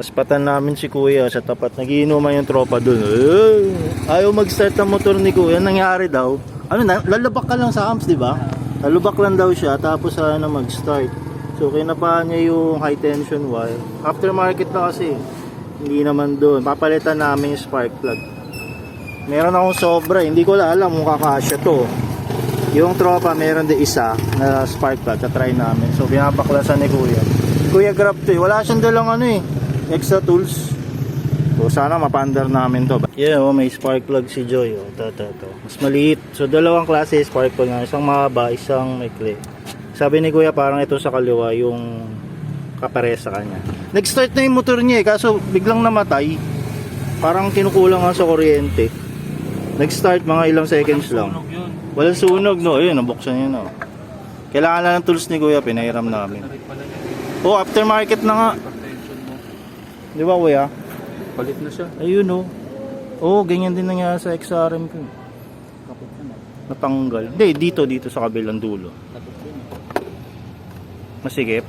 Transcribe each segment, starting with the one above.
Naspatan namin si kuya sa tapat. Nagiinuman yung tropa dun. Eh, ayaw mag-start ang motor ni kuya. Nangyari daw. Ano na, lalabak ka lang sa amps, di ba? Lalabak lang daw siya, tapos ano mag-start. So, kinapaan niya yung high tension wire. Aftermarket na kasi. Hindi naman doon. Papalitan namin yung spark plug. Meron akong sobra. Hindi ko alam kung kakasya to. Yung tropa, meron din isa na spark plug. Tatry namin. So, binabaklasan ni kuya. Kuya grab to eh. Wala siyang dalang ano eh. Extra tools. So, sana mapandar namin to. Yeah, oh, may spark plug si Joy. Oh, to, to, to. Mas maliit. So, dalawang klase spark plug nga. Isang mahaba, isang maikli. Sabi ni kuya, parang ito sa kaliwa yung kapare sa kanya. Nag-start na yung motor niya eh. Kaso, biglang namatay. Parang kinukulang nga sa kuryente. Nag-start mga ilang seconds lang. Walang sunog, no? Ayun, nabuksan yun, no? Kailangan na ng tools ni Kuya, pinahiram namin. Niya. Oh, aftermarket na nga. Di ba, Kuya? Palit na siya. Ayun, no? Oo, oh, ganyan din nangyari sa XRM ko. Kapit na na. Natanggal. Hindi, dito, dito sa kabilang dulo. Kapit din. Masigip.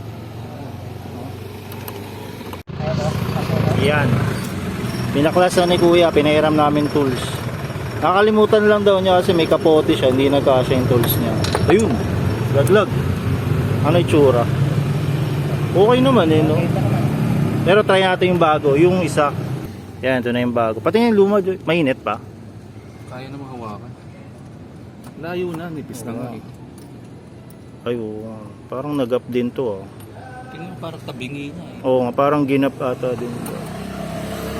Yan. Pinaklasan ni Kuya, pinahiram namin tools. Nakakalimutan lang daw niya kasi may kapote siya, hindi nagkasya yung tools niya. Ayun, laglag. Ano yung tsura? Okay naman eh, no? Pero try natin yung bago, yung isa. Yan, ito na yung bago. Pati yung luma, mainit pa. Kaya na mahawakan. Layo na, nipis na nga eh. Ay, oo. Parang nag-up din to, oh. Tingnan parang tabingi na eh. Oo parang ginap ata din to.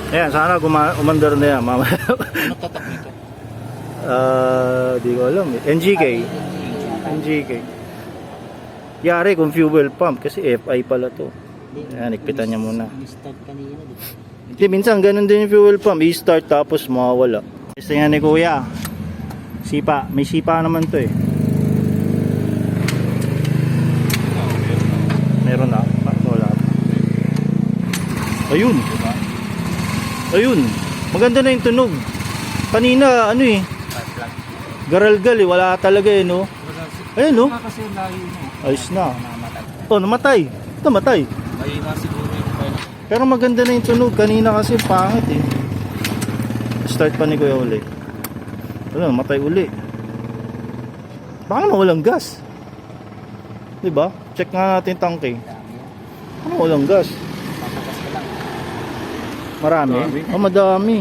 Ayan, sana guma- umandar na yan. Mamaya. Ano tatak nito? Ah, di ko alam eh. NGK. NGK. Yari kung fuel pump kasi FI pala to. Ayan, ikpitan niya muna. Start kanina di ba? Hindi, minsan ganun din yung fuel pump. I-start tapos mawawala. Gusto nga ni kuya. Sipa. May sipa naman to eh. Meron na. Ah, Wala. Ayun. Ayun. Maganda na yung tunog. Kanina, ano eh. Garalgal eh. Wala talaga eh, no? Ayun, no? Ayos na. Oh, namatay. Namatay. Mahina siguro yung kaya. Pero maganda na yung tunog. Kanina kasi pangit eh. Start pa ni Kuya uli. Ano, matay uli. Baka naman walang gas. 'Di ba? Check nga natin yung tangke. Ano walang gas? Marami? Marami. Oh, madami.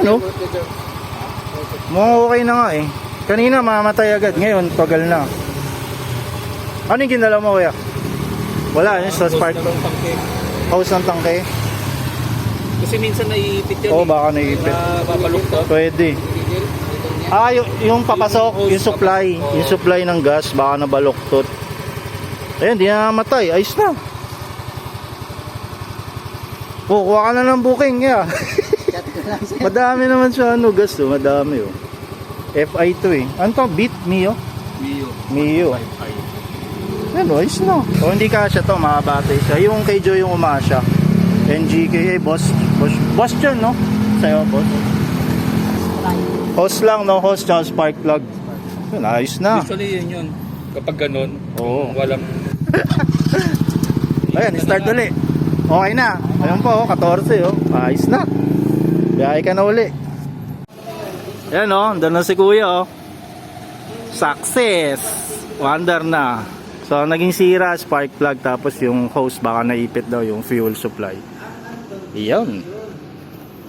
Ano? Mga okay na nga eh. Kanina mamatay agad. Ngayon, tagal na. Ano yung ginala mo kuya? Wala, yun sa spark. Hose ng tangke. Kasi minsan naiipit yan Oo, eh. baka naiipit. Na babaluktot. Pwede. Ah, yung, yung papasok, yung supply, yung supply ng gas, baka nabaluktot. Ayun, di na namatay. Ayos na. Oh, kuha ka na ng booking, yeah. Madami naman siya, ano, gas, oh. Madami, oh. FI to, eh. Ano to? Beat? Mio? Mio. Mio. 5-5. Ano, ayos na. O, hindi kasya to, makabatay siya. Yung kay Joy yung umasya. NGK, eh, boss. Boss, boss dyan, no? Sa'yo, boss. Hose lang, no? Hose tsaka spark plug. Yun, ayos na. Usually yun yun. Kapag ganun, Oo. walang... Ayan, start uli. Okay na. Ayun po, oh, 14, oh. Ayos na. Biyahe ka na uli. Ayan, oh. Doon na si kuya, oh. Success! Wonder na. So, naging sira, spark plug, tapos yung hose, baka naipit daw yung fuel supply. Iyan.